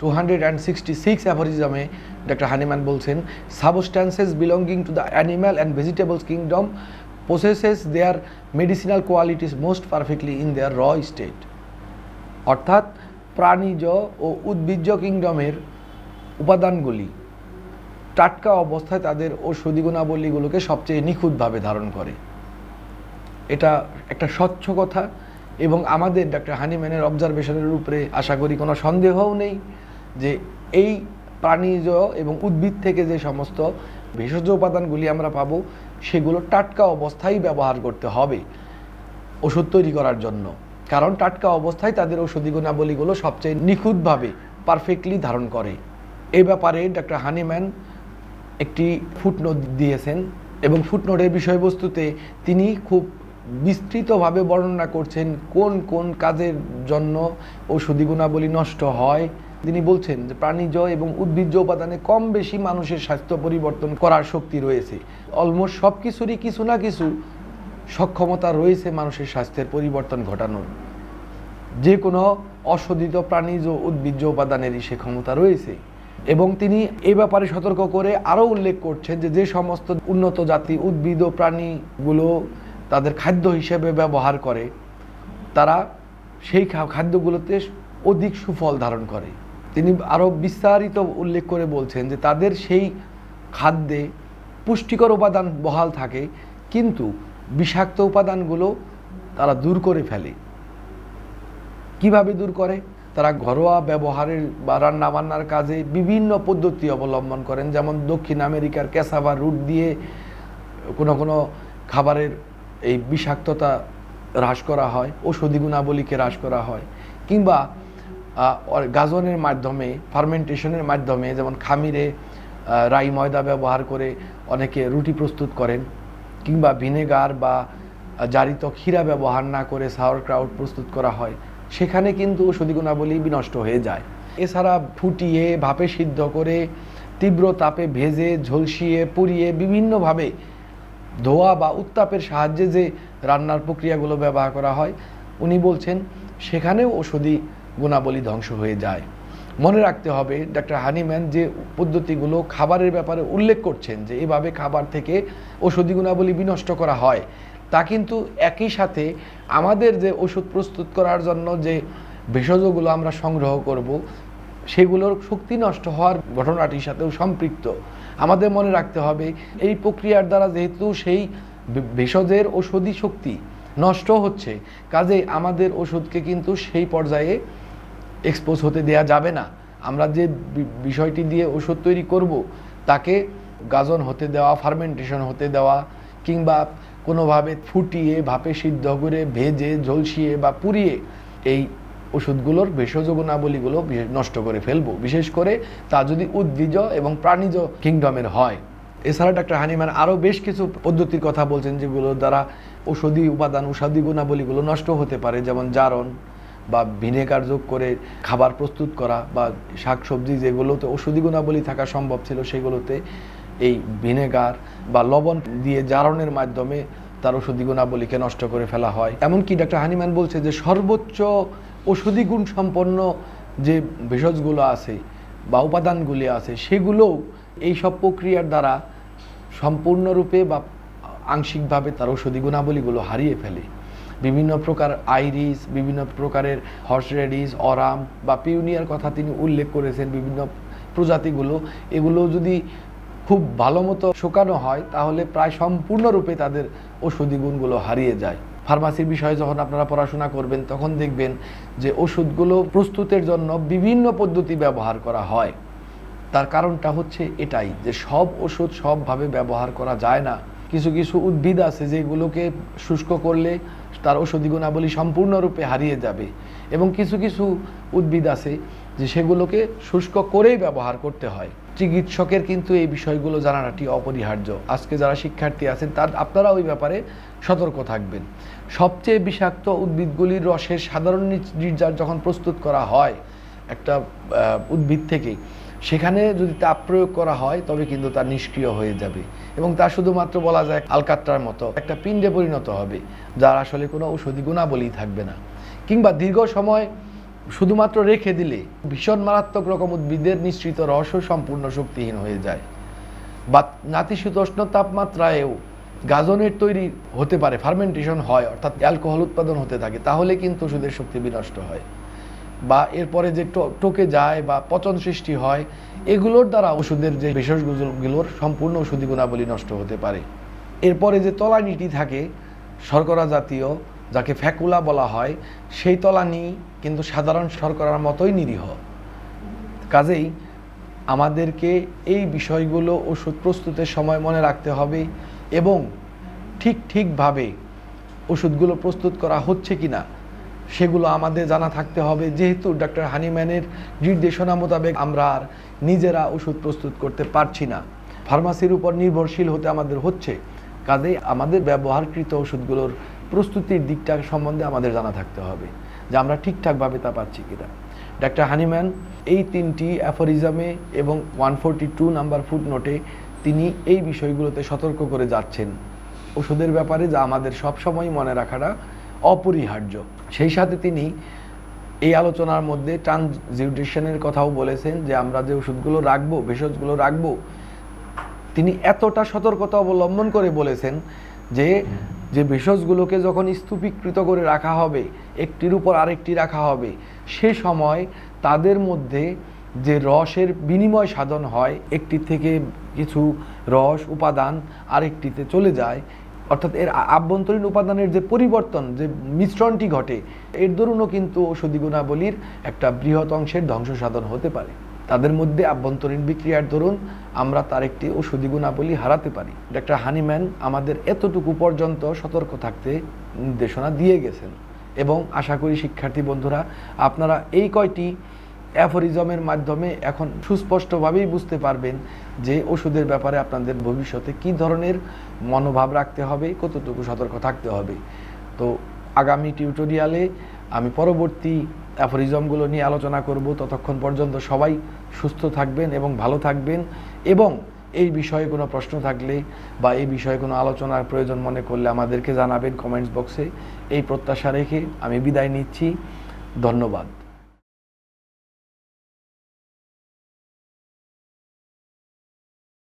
Two hundred and sixty six অ্যাফোরিজমে doctor Hahnemann বলছেন। Substances belonging to the animal and vegetables kingdom possesses their medicinal qualities most perfectly in their raw state অর্থাৎ প্রাণীজ ও উদ্ভিজ্জ কিংডমের উপাদানগুলি টাটকা অবস্থায় তাদের ঔষধি গুণাবলীগুলোকে সবচেয়ে নিখুঁতভাবে ধারণ করে। এটা একটা স্বচ্ছ কথা এবং আমাদের ডাক্তার হানিম্যানের অবজারভেশনের উপরে আশা করি কোনো সন্দেহও নেই। যে এই প্রাণীজ এবং উদ্ভিদ থেকে যে সমস্ত ভেষজ উপাদানগুলি আমরা পাবো, সেগুলো টাটকা অবস্থায় ব্যবহার করতে হবে ওষুধ তৈরি করার জন্য। কারণ টাটকা অবস্থায় তাদের ঔষধি গুণাবলীগুলো সবচেয়ে নিখুঁতভাবে পারফেক্টলি ধারণ করে। এ ব্যাপারে ডক্টর হানিম্যান একটি ফুটনোট দিয়েছেন এবং ফুটনোটের বিষয়বস্তুতে তিনি খুব বিস্তৃতভাবে বর্ণনা করছেন কোন কোন কাজের জন্য ঔষধি গুণাবলী নষ্ট হয় তিনি বলছেন যে প্রাণীজ এবং উদ্ভিজ্জ উপাদানে কম বেশি মানুষের স্বাস্থ্য পরিবর্তন করার শক্তি রয়েছে। অলমোস্ট সব কিছুরই কিছু না কিছু সক্ষমতা রয়েছে মানুষের স্বাস্থ্যের পরিবর্তন ঘটানোর। যে কোনো অশোধিত প্রাণীজ উদ্ভিজ্জ উপাদানেরই সে ক্ষমতা রয়েছে। এবং তিনি এ ব্যাপারে সতর্ক করে আরও উল্লেখ করছেন যে যে সমস্ত উন্নত জাতি উদ্ভিদ ও প্রাণীগুলো তাদের খাদ্য হিসেবে ব্যবহার করে, তারা সেই খাদ্যগুলোতে অধিক সুফল ধারণ করে। তিনি আরও বিস্তারিত উল্লেখ করে বলছেন যে তাদের সেই খাদ্যে পুষ্টিকর উপাদান বহাল থাকে, কিন্তু বিষাক্ত উপাদানগুলো তারা দূর করে ফেলে। কীভাবে দূর করে? তারা ঘরোয়া ব্যবহারের বা রান্নাবান্নার কাজে বিভিন্ন পদ্ধতি অবলম্বন করেন, যেমন দক্ষিণ আমেরিকার ক্যাসাভা রুট দিয়ে কোনো কোনো খাবারের এই বিষাক্ততা হ্রাস করা হয়, ঔষধি গুণাবলীকে হ্রাস করা হয়, কিংবা গাজনের মাধ্যমে ফার্মেন্টেশনের মাধ্যমে যেমন খামিরে রাই ময়দা ব্যবহার করে অনেকে রুটি প্রস্তুত করেন কিংবা ভিনেগার বা জারিত ক্ষীরা ব্যবহার না করে সাওয়ার ক্রাউড প্রস্তুত করা হয়। সেখানে কিন্তু ঔষধি গুণাবলী বিনষ্ট হয়ে যায়। এছাড়া ফুটিয়ে, ভাপে সিদ্ধ করে, তীব্র তাপে ভেজে, ঝলসিয়ে, পুড়িয়ে বিভিন্নভাবে ধোয়া বা উত্তাপের সাহায্যে যে রান্নার প্রক্রিয়াগুলো ব্যবহার করা হয়, উনি বলছেন, সেখানেও ঔষধি গুণাবলী ধ্বংস হয়ে যায়। মনে রাখতে হবে ডক্টর হানিম্যান যে পদ্ধতিগুলো খাবারের ব্যাপারে উল্লেখ করছেন যে এভাবে খাবার থেকে ঔষধি গুণাবলী বিনষ্ট করা হয়, তা কিন্তু একই সাথে আমাদের যে ওষুধ প্রস্তুত করার জন্য যে ভেষজগুলো আমরা সংগ্রহ করব, সেগুলোর শক্তি নষ্ট হওয়ার ঘটনাটির সাথেও সম্পৃক্ত। আমাদের মনে রাখতে হবে, এই প্রক্রিয়ার দ্বারা যেহেতু সেই ভেষজের ওষুধি শক্তি নষ্ট হচ্ছে, কাজেই আমাদের ওষুধকে কিন্তু সেই পর্যায়ে এক্সপোজ হতে দেয়া যাবে না। আমরা যে বিষয়টি দিয়ে ওষুধ তৈরি করব, তাকে গাজন হতে দেওয়া ফার্মেন্টেশন হতে দেওয়া, কিংবা কোনোভাবে ফুটিয়ে, ভাপে সিদ্ধ করে, ভেজে, ঝলসিয়ে বা পুড়িয়ে এই ওষুধগুলোর ভেষজ গুণাবলীগুলো নষ্ট করে ফেলব। বিশেষ করে তা যদি উদ্ভিজ এবং প্রাণীজ কিংডমের হয়। এছাড়া ডাক্তার হানিম্যান আরও বেশ কিছু পদ্ধতির কথা বলছেন যেগুলো দ্বারা ঔষধি উপাদান, ঔষধি গুণাবলীগুলো নষ্ট হতে পারে, যেমন জারণ বা ভিনেগার যোগ করে খাবার প্রস্তুত করা বা শাকসবজি যেগুলোতে ওষুধি গুণাবলী থাকা সম্ভব ছিল, সেগুলোতে এই ভিনেগার বা লবণ দিয়ে জারণের মাধ্যমে তার ওষুধি গুণাবলীকে নষ্ট করে ফেলা হয়। এমনকি ডাক্তার হানিম্যান বলছে যে সর্বোচ্চ ওষুধি গুণ সম্পন্ন যে ভেষজগুলো আছে বা উপাদানগুলি আছে, সেগুলোও এই সব প্রক্রিয়ার দ্বারা সম্পূর্ণরূপে বা আংশিকভাবে তার ঔষধি গুণাবলীগুলো হারিয়ে ফেলে। বিভিন্ন প্রকার আইরিস, বিভিন্ন প্রকারের হর্স রেডিস অরাম বা পিউনিয়ার কথা তিনি উল্লেখ করেছেন বিভিন্ন প্রজাতিগুলো। এগুলো যদি খুব ভালো মতো শুকানো হয়, তাহলে প্রায় সম্পূর্ণরূপে তাদের ওষুধি গুণগুলো হারিয়ে যায়। ফার্মাসির বিষয়ে যখন আপনারা পড়াশোনা করবেন, তখন দেখবেন যে ওষুধগুলো প্রস্তুতের জন্য বিভিন্ন পদ্ধতি ব্যবহার করা হয়। তার কারণটা হচ্ছে এটাই, যে সব ওষুধ সবভাবে ব্যবহার করা যায় না। কিছু কিছু উদ্ভিদ আছে যেগুলোকে শুষ্ক করলে তার ঔষধি গুণাবলী সম্পূর্ণরূপে হারিয়ে যাবে। এবং কিছু কিছু উদ্ভিদ আছে যে সেগুলোকে শুষ্ক করেই ব্যবহার করতে হয়। চিকিৎসকের কিন্তু এই বিষয়গুলো জানাটি অপরিহার্য। আজকে যারা শিক্ষার্থী আছেন, তার আপনারা ওই ব্যাপারে সতর্ক থাকবেন। সবচেয়ে বিষাক্ত উদ্ভিদগুলির রসের সাধারণ নির্- নির্যাস যখন প্রস্তুত করা হয়, একটা উদ্ভিদ থেকে সেখানে যদি তাপ প্রয়োগ করা হয়, তবে কিন্তু তা নিষ্ক্রিয় হয়ে যাবে। এবং তা শুধুমাত্র বলা যায় আলকাত্রার মতো একটা পিণ্ডে পরিণত হবে, যার আসলে কোনো ঔষধি গুণাবলী থাকবে না। কিংবা দীর্ঘ সময় শুধুমাত্র রেখে দিলে ভীষণ মারাত্মক রকম উদ্ভিদের নিশ্চিত রস সম্পূর্ণ শক্তিহীন হয়ে যায়। বা নাতিশীতোষ্ণ তাপমাত্রায়ও গাজনের তৈরি হতে পারে, ফার্মেন্টেশন হয়, অর্থাৎ অ্যালকোহল উৎপাদন হতে থাকে, তাহলে কিন্তু ওষুধের শক্তি বিনষ্ট হয়। বা এরপরে যে টোকে যায় বা পচন সৃষ্টি হয়, এগুলোর দ্বারা ওষুধের যে ভেষজগুলোর সম্পূর্ণ ওষুধি গুণাবলী নষ্ট হতে পারে। এরপরে যে তলানিটি থাকে, শর্করা জাতীয়, যাকে ফ্যাকুলা বলা হয়, সেই তলানি কিন্তু সাধারণ শর্করার মতোই নিরীহ। কাজেই আমাদেরকে এই বিষয়গুলো ওষুধ প্রস্তুতের সময় মনে রাখতে হবে এবং ঠিক ঠিকভাবে ওষুধগুলো প্রস্তুত করা হচ্ছে কিনা সেগুলো আমাদের জানা থাকতে হবে। যেহেতু ডক্টর হানিম্যানের নির্দেশনা মোতাবেক আমরা আর নিজেরা ওষুধ প্রস্তুত করতে পারছি না। ফার্মাসির উপর নির্ভরশীল হতে আমাদের হচ্ছে। কাজেই আমাদের ব্যবহারকৃত ওষুধগুলোর প্রস্তুতির দিকটা সম্বন্ধে আমাদের জানা থাকতে হবে যে আমরা ঠিকঠাকভাবে তা পাচ্ছি কিনা। ডাক্তার হানিম্যান এই তিনটি অ্যাফোরিজমে এবং ওয়ান ফোরটি টু নাম্বার ফুটনোটে তিনি এই বিষয়গুলোতে সতর্ক করে যাচ্ছেন। ওষুধের ব্যাপারে যা আমাদের সবসময় মনে রাখাটা অপরিহার্য। সেই সাথে তিনি এই আলোচনার মধ্যে ট্রানজিউটেশনের কথাও বলেছেন যে আমরা যে ওষুধগুলো রাখব, ভেষজগুলো রাখব, তিনি এতটা সতর্কতা অবলম্বন করে বলেছেন যে যে ভেষজগুলোকে যখন স্তূপীকৃত করে রাখা হবে, একটির উপর আরেকটি রাখা হবে, সে সময় তাদের মধ্যে যে রসের বিনিময় সাধন হয়, একটি থেকে কিছু রস, উপাদান আরেকটিতে চলে যায় অর্থাৎ এর আভ্যন্তরীণ উপাদানের যে পরিবর্তন, যে মিশ্রণটি ঘটে, এর দরুনও কিন্তু ঔষধি গুণাবলীর একটা বৃহৎ অংশের ধ্বংস সাধন হতে পারে। তাদের মধ্যে আভ্যন্তরীণ বিক্রিয়ার দরুন আমরা তার একটি ওষুধি গুণাবলী হারাতে পারি। ডাক্তার হানিম্যান আমাদের এতটুকু পর্যন্ত সতর্ক থাকতে নির্দেশনা দিয়ে গেছেন। এবং আশা করি, শিক্ষার্থী বন্ধুরা, আপনারা এই কয়টি অ্যাফোরিজমের মাধ্যমে এখন সুস্পষ্টভাবেই বুঝতে পারবেন যে ওষুধের ব্যাপারে আপনাদের ভবিষ্যতে কী ধরনের মনোভাব রাখতে হবে, কতটুকু সতর্ক থাকতে হবে। তো আগামী টিউটোরিয়ালে আমি পরবর্তী অ্যাফোরিজমগুলো নিয়ে আলোচনা করব। ততক্ষণ পর্যন্ত সবাই সুস্থ থাকবেন এবং ভালো থাকবেন এবং এই বিষয়ে কোনো প্রশ্ন থাকলে বা এই বিষয়ে কোনো আলোচনার প্রয়োজন মনে করলে আমাদেরকে জানাবেন কমেন্টস বক্সে। এই প্রত্যাশা রেখে আমি বিদায় নিচ্ছি। ধন্যবাদ।